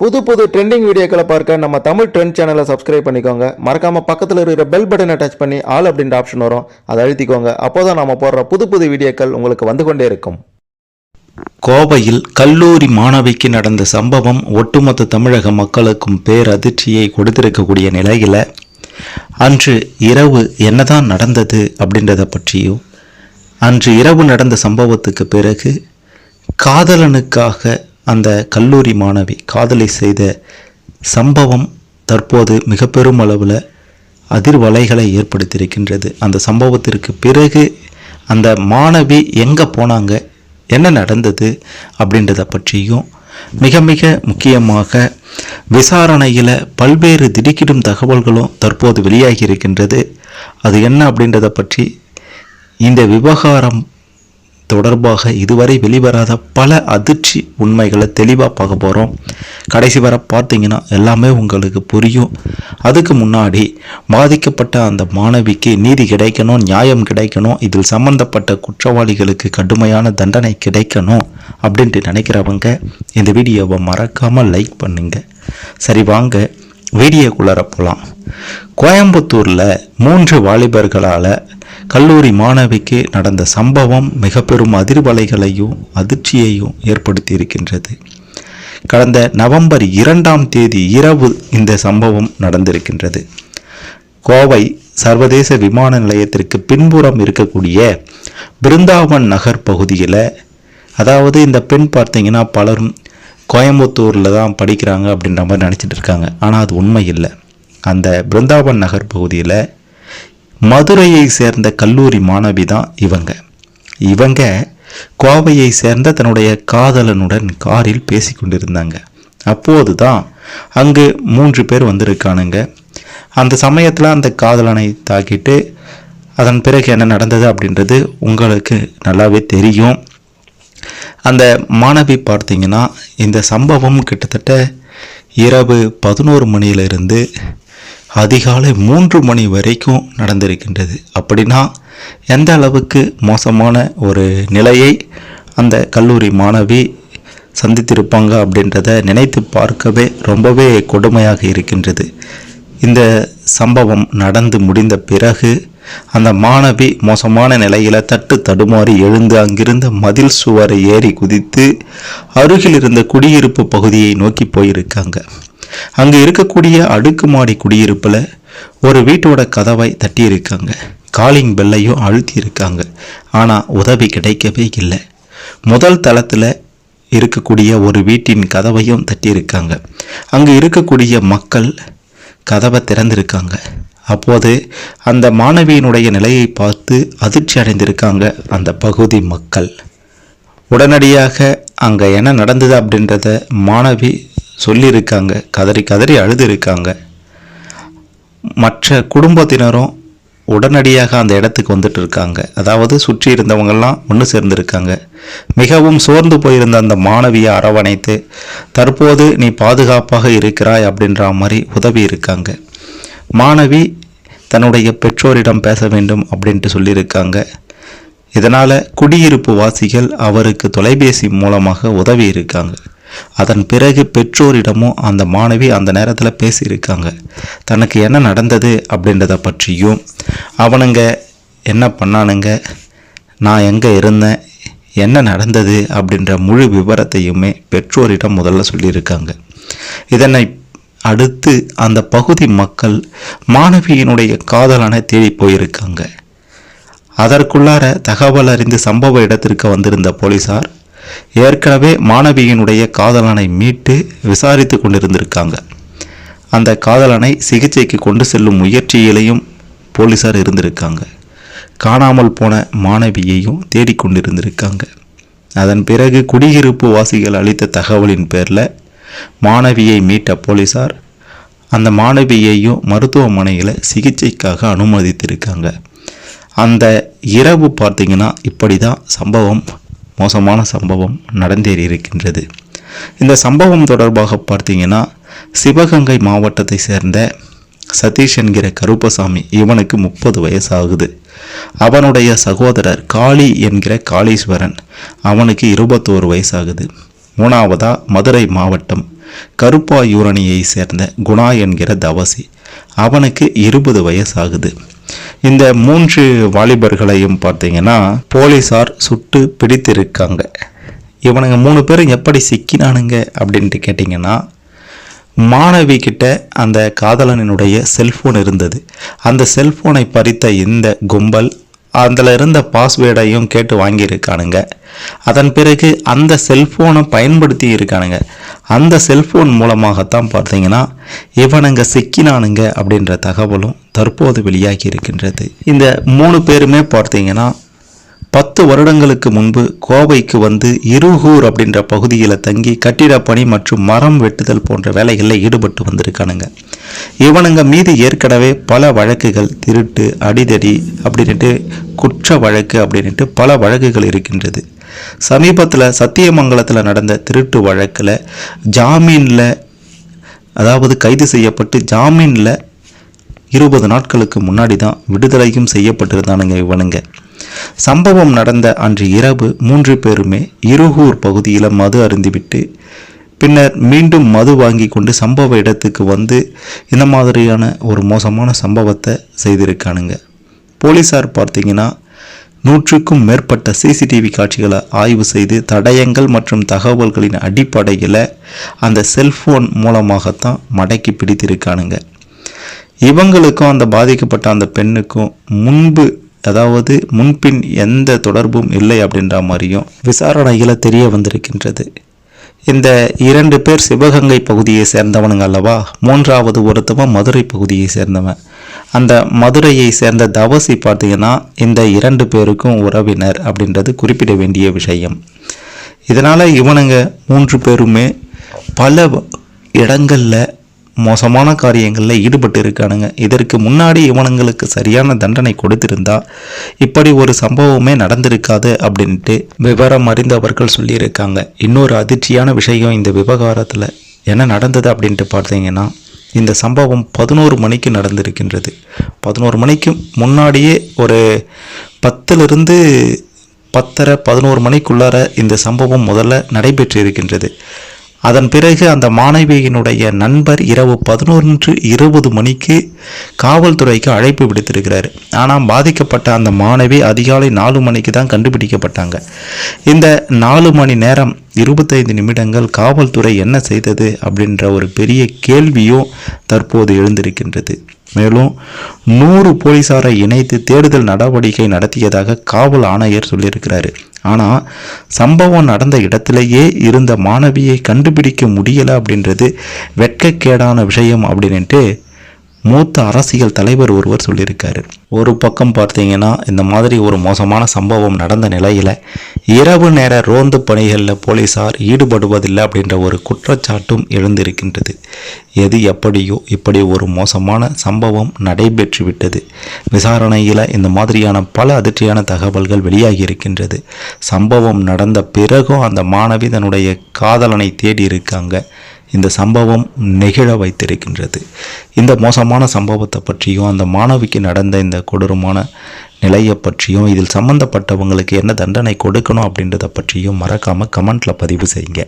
புது புது ட்ரெண்டிங் வீடியோக்களை பார்க்க நம்ம தமிழ் ட்ரெண்ட் சேனலை சப்ஸ்கிரைப் பண்ணிக்கோங்க. மறக்காமல் பக்கத்தில் இருக்கிற பெல் பட்டனை டச் பண்ணி ஆல் அப்படின்ற ஆப்ஷன் வரும். அதை அழுத்திக்கோங்க. அப்போதான் நம்ம போடுற புது புது வீடியோக்கள் உங்களுக்கு வந்து கொண்டே இருக்கும். கோவையில் கல்லூரி மாணவிக்கு நடந்த சம்பவம் ஒட்டுமொத்த தமிழக மக்களுக்கும் பேரதிர்ச்சியை கொடுத்திருக்கக்கூடிய நிலையில் அன்று இரவு என்னதான் நடந்தது அப்படின்றத பற்றியும் அன்று இரவு நடந்த சம்பவத்துக்கு பிறகு காதலனுக்காக அந்த கல்லூரி மாணவி காதலை செய்த சம்பவம் தற்போது மிக பெரும் அளவில் அதிர்வலைகளை ஏற்படுத்தியிருக்கின்றது. அந்த சம்பவத்திற்கு பிறகு அந்த மாணவி எங்கே போனாங்க என்ன நடந்தது அப்படின்றத பற்றியும் மிக மிக முக்கியமாக விசாரணையில் பல்வேறு திடுக்கிடும் தகவல்களும் தற்போது வெளியாகி இருக்கின்றது. அது என்ன அப்படின்றத பற்றி இந்த விவகாரம் தொடர்பாக இதுவரை வெளிவராத பல அதிர்ச்சி உண்மைகளை தெளிவாக பார்க்க போகிறோம் கடைசி வரை பார்த்தீங்கன்னா எல்லாமே உங்களுக்கு புரியும். அதுக்கு முன்னாடி பாதிக்கப்பட்ட அந்த மாணவிக்கு நீதி கிடைக்கணும் நியாயம் கிடைக்கணும் இதில் சம்பந்தப்பட்ட குற்றவாளிகளுக்கு கடுமையான தண்டனை கிடைக்கணும் அப்படின்ட்டு நினைக்கிறவங்க இந்த வீடியோவை மறக்காமல் லைக் பண்ணுங்கள் சரி வாங்க. வீடியோக்குள்ளார போகலாம் கோயம்புத்தூரில் மூன்று வாலிபர்களால் கல்லூரி மாணவிக்கு நடந்த சம்பவம் மிக பெரும் அதிர்வலைகளையும் அதிர்ச்சியையும் ஏற்படுத்தி இருக்கின்றது கடந்த நவம்பர் இரண்டாம் தேதி இரவு இந்த சம்பவம் நடந்திருக்கின்றது. கோவை சர்வதேச விமான நிலையத்திற்கு பின்புறம் இருக்கக்கூடிய பிருந்தாவன் நகர் பகுதியில் அதாவது இந்த பெண் பார்த்தீங்கன்னா பலரும் கோயம்புத்தூரில் தான் படிக்கிறாங்க அப்படின்ற மாதிரி நினச்சிட்டு இருக்காங்க. ஆனால் அது உண்மை இல்லை. அந்த பிருந்தாவன் நகர் பகுதியில் மதுரையை சேர்ந்த கல்லூரி மாணவி தான் இவங்க. இவங்க கோவையை சேர்ந்த தன்னுடைய காதலனுடன் காரில் பேசி கொண்டிருந்தாங்க. அப்போது தான் அங்கு மூன்று பேர் வந்திருக்கானுங்க. அந்த சமயத்தில் அந்த காதலனை தாக்கிட்டு அதன் பிறகு என்ன நடந்தது அப்படின்றது உங்களுக்கு நல்லாவே தெரியும். அந்த மாணவி பார்த்தீங்கன்னா இந்த சம்பவம் கிட்டத்தட்ட இரவு பதினோரு மணியிலிருந்து அதிகாலை மூன்று மணி வரைக்கும் நடந்திருக்கின்றது. அப்படின்னா எந்த அளவுக்கு மோசமான ஒரு நிலையை அந்த கல்லூரி மாணவி சந்தித்திருப்பாங்க அப்படின்றத நினைத்து பார்க்கவே ரொம்பவே கொடுமையாக இருக்கின்றது. இந்த சம்பவம் நடந்து முடிந்த பிறகு அந்த மாணவி மோசமான நிலையில் தட்டு தடுமாறி எழுந்து அங்கிருந்த மதில் சுவரை ஏறி குதித்து அருகில் இருந்த குடியிருப்பு பகுதியை நோக்கி போயிருக்காங்க. அங்கே இருக்கக்கூடிய அடுக்குமாடி குடியிருப்பில் ஒரு வீட்டோட கதவை தட்டியிருக்காங்க. காலிங் பெல்லையும் அழுத்தி இருக்காங்க ஆனால் உதவி கிடைக்கவே இல்லை. முதல் தளத்தில் இருக்கக்கூடிய ஒரு வீட்டின் கதவையும் தட்டியிருக்காங்க. அங்கே இருக்கக்கூடிய மக்கள் கதவை திறந்திருக்காங்க. அப்போது அந்த மாணவியினுடைய நிலையை பார்த்து அதிர்ச்சி அடைந்திருக்காங்க அந்த பகுதி மக்கள். உடனடியாக அங்கே என்ன நடந்தது அப்படின்றத மாணவி சொல்லியிருக்காங்க கதறி கதறி அழுதுருக்காங்க. மற்ற குடும்பத்தினரும் உடனடியாக அந்த இடத்துக்கு வந்துட்டு இருக்காங்க. அதாவது சுற்றி இருந்தவங்கெல்லாம் ஒன்று சேர்ந்திருக்காங்க. மிகவும் சோர்ந்து போயிருந்த அந்த மாணவியை அரவணைத்து தற்போது நீ பாதுகாப்பாக இருக்கிறாய் அப்படின்ற மாதிரி உதவி இருக்காங்க. மாணவி தன்னுடைய பெற்றோரிடம் பேச வேண்டும் அப்படின்ட்டு சொல்லியிருக்காங்க. இதனால் குடியிருப்பு வாசிகள் அவருக்கு தொலைபேசி மூலமாக உதவி இருக்காங்க அதன் பிறகு பெற்றோரிடமும் அந்த மாணவி அந்த நேரத்தில் பேசியிருக்காங்க. தனக்கு என்ன நடந்தது அப்படின்றத பற்றியும் அவனுங்க என்ன பண்ணானுங்க நான் எங்கே இருந்தேன் என்ன நடந்தது அப்படின்ற முழு விவரத்தையுமே பெற்றோரிடம் முதல்ல சொல்லியிருக்காங்க. இதனை அடுத்து அந்த பகுதி மக்கள் மாணவியினுடைய காதலனை தேடி போயிருக்காங்க. அதற்குள்ளார தகவல் அறிந்து சம்பவ இடத்திற்கு வந்திருந்த போலீசார் ஏற்கனவே மாணவியினுடைய காதலனை மீட்டு விசாரித்து கொண்டிருந்திருக்காங்க. அந்த காதலனை சிகிச்சைக்கு கொண்டு செல்லும் முயற்சியிலையும் போலீசார் இருந்திருக்காங்க. காணாமல் போன மாணவியையும் தேடிக்கொண்டிருந்திருக்காங்க அதன் பிறகு குடியிருப்பு வாசிகள் அளித்த தகவலின் பேரில் மாணவியை மீட்ட போலீசார் அந்த மாணவியையும் மருத்துவமனையில் சிகிச்சைக்காக அனுமதித்திருக்காங்க. அந்த இரவு பார்த்தீங்கன்னா இப்படி தான் சம்பவம் மோசமான சம்பவம் நடந்தேறி இருக்கின்றது. இந்த சம்பவம் தொடர்பாக பார்த்தீங்கன்னா சிவகங்கை மாவட்டத்தை சேர்ந்த சதீஷ் என்கிற கருப்பசாமி இவனுக்கு முப்பது வயசாகுது. அவனுடைய சகோதரர் காளி என்கிற காளீஸ்வரன் அவனுக்கு இருபத்தோரு வயசாகுது. மூணாவதா மதுரை மாவட்டம் கருப்பாயூரணியை சேர்ந்த குணா என்கிற தவசி. அவனுக்கு இருபது வயசாகுது. இந்த மூன்று வாலிபர்களையும் பார்த்தீங்கன்னா போலீஸார் சுட்டு பிடித்திருக்காங்க. இவனுங்க மூணு பேரும் எப்படி சிக்கினானுங்க அப்படின்ட்டு கேட்டிங்கன்னா மாணவி கிட்ட அந்த காதலனினுடைய செல்ஃபோன் இருந்தது. அந்த செல்ஃபோனை பறித்த இந்த கும்பல் அதில் இருந்த பாஸ்வேர்டையும் கேட்டு வாங்கியிருக்கானுங்க. அதன் பிறகு அந்த செல்ஃபோனை பயன்படுத்தி இருக்கானுங்க அந்த செல்ஃபோன் மூலமாகத்தான் பார்த்தீங்கன்னா இவனுங்க சிக்கினானுங்க அப்படின்ற தகவலும் தற்போது வெளியாகி இருக்கின்றது. இந்த மூணு பேருமே பார்த்தீங்கன்னா பத்து வருடங்களுக்கு முன்பு கோவைக்கு வந்து இருகூர் அப்படின்ற பகுதியில் தங்கி கட்டிடப்பணி மற்றும் மரம் வெட்டுதல் போன்ற வேலைகளில் ஈடுபட்டு வந்திருக்கானுங்க. இவனுங்க மீது ஏற்கனவே பல வழக்குகள் திருட்டு அடிதடி அப்படின்ட்டு குற்ற வழக்கு அப்படின்ட்டு பல வழக்குகள் இருக்கின்றது. சமீபத்தில் சத்தியமங்கலத்தில் நடந்த திருட்டு வழக்கில் ஜாமீனில் அதாவது கைது செய்யப்பட்டு ஜாமீனில் இருபது நாட்களுக்கு முன்னாடி தான் விடுதலையும் செய்யப்பட்டிருந்தானுங்க இவனுங்க. சம்பவம் நடந்த அன்று இரவு மூன்று பேருமே இருகூர் பகுதியில் மது அருந்திவிட்டு பின்னர் மீண்டும் மது வாங்கி கொண்டு சம்பவ இடத்துக்கு வந்து இந்த மாதிரியான ஒரு மோசமான சம்பவத்தை செய்திருக்கானுங்க. போலீஸார் பார்த்தீங்கன்னா நூற்றுக்கும் மேற்பட்ட சிசிடிவி காட்சிகளை ஆய்வு செய்து தடயங்கள் மற்றும் தகவல்களின் அடிப்படையில் அந்த செல்ஃபோன் மூலமாகத்தான் மடக்கி பிடித்திருக்கானுங்க. இவங்களுக்கும் அந்த பாதிக்கப்பட்ட அந்த பெண்ணுக்கும் முன்பு அதாவது முன்பின் எந்த தொடர்பும் இல்லை அப்படின்ற மாதிரியும் விசாரணையில் தெரிய வந்திருக்கின்றது. இந்த இரண்டு பேர் சிவகங்கை பகுதியை சேர்ந்தவனுங்க அல்லவா? மூன்றாவது ஒருத்தவன் மதுரை பகுதியை சேர்ந்தவன். அந்த மதுரையை சேர்ந்த தவசி பார்த்தீங்கன்னா இந்த இரண்டு பேருக்கும் உறவினர் அப்படின்றது குறிப்பிட வேண்டிய விஷயம். இதனால் இவனுங்க மூன்று பேருமே பல இடங்களில் மோசமான காரியங்களில் ஈடுபட்டு இருக்கானுங்க. இதற்கு முன்னாடி இவனுங்களுக்கு சரியான தண்டனை கொடுத்திருந்தா இப்படி ஒரு சம்பவமே நடந்திருக்காது அப்படின்ட்டு விவரம் அறிந்தவர்கள் சொல்லியிருக்காங்க. இன்னொரு அதிர்ச்சியான விஷயம் இந்த விவகாரத்தில் என்ன நடந்தது அப்படின்ட்டு பார்த்தீங்கன்னா இந்த சம்பவம் பதினோரு மணிக்கு நடந்திருக்கின்றது. பதினோரு மணிக்கு முன்னாடியே ஒரு பத்திலிருந்து பத்தரை பதினோரு மணிக்குள்ளார இந்த சம்பவம் முதல்ல நடைபெற்று இருக்கின்றது அதன் பிறகு அந்த மாணவியினுடைய நண்பர் இரவு பதினொன்று இருபது மணிக்கு காவல்துறைக்கு அழைப்பு விடுத்திருக்கிறார். ஆனால் பாதிக்கப்பட்ட அந்த மாணவி அதிகாலை நாலு மணிக்கு தான் கண்டுபிடிக்கப்பட்டாங்க. இந்த நாலு மணி நேரம் இருபத்தைந்து நிமிடங்கள் காவல்துறை என்ன செய்தது அப்படின்ற ஒரு பெரிய கேள்வியும் தற்போது எழுந்திருக்கின்றது. மேலும் நூறு போலீசாரை இணைத்து தேடுதல் நடவடிக்கை நடத்தியதாக காவல் ஆணையர் சொல்லியிருக்கிறாரு. ஆனால் சம்பவம் நடந்த இடத்திலேயே இருந்த மாணவியை கண்டுபிடிக்க முடியலை அப்படின்றது வெட்கக்கேடான விஷயம் அப்படின்ட்டு மூத்த அரசியல் தலைவர் ஒருவர் சொல்லியிருக்காரு. ஒரு பக்கம் பார்த்தீங்கன்னா இந்த மாதிரி ஒரு மோசமான சம்பவம் நடந்த நிலையில் இரவு நேர ரோந்து பணிகளில் போலீசார் ஈடுபடுவதில்லை அப்படின்ற ஒரு குற்றச்சாட்டும் எழுந்திருக்கின்றது. எது எப்படியோ இப்படி ஒரு மோசமான சம்பவம் நடைபெற்றுவிட்டது. விசாரணையில் இந்த மாதிரியான பல அதிர்ச்சியான தகவல்கள் வெளியாகி இருக்கின்றது சம்பவம் நடந்த பிறகும் அந்த மாணவி தன்னுடைய காதலனை தேடி இருக்காங்க. இந்த சம்பவம் நெகிழ வைத்திருக்கின்றது. இந்த மோசமான சம்பவத்தை பற்றியும் அந்த மாணவிக்கு நடந்த இந்த கொடூரமான நிலையை பற்றியும் இதில் சம்பந்தப்பட்டவங்களுக்கு என்ன தண்டனை கொடுக்கணும் அப்படின்றத பற்றியும் மறக்காமல் கமெண்ட்டில் பதிவு செய்யுங்க.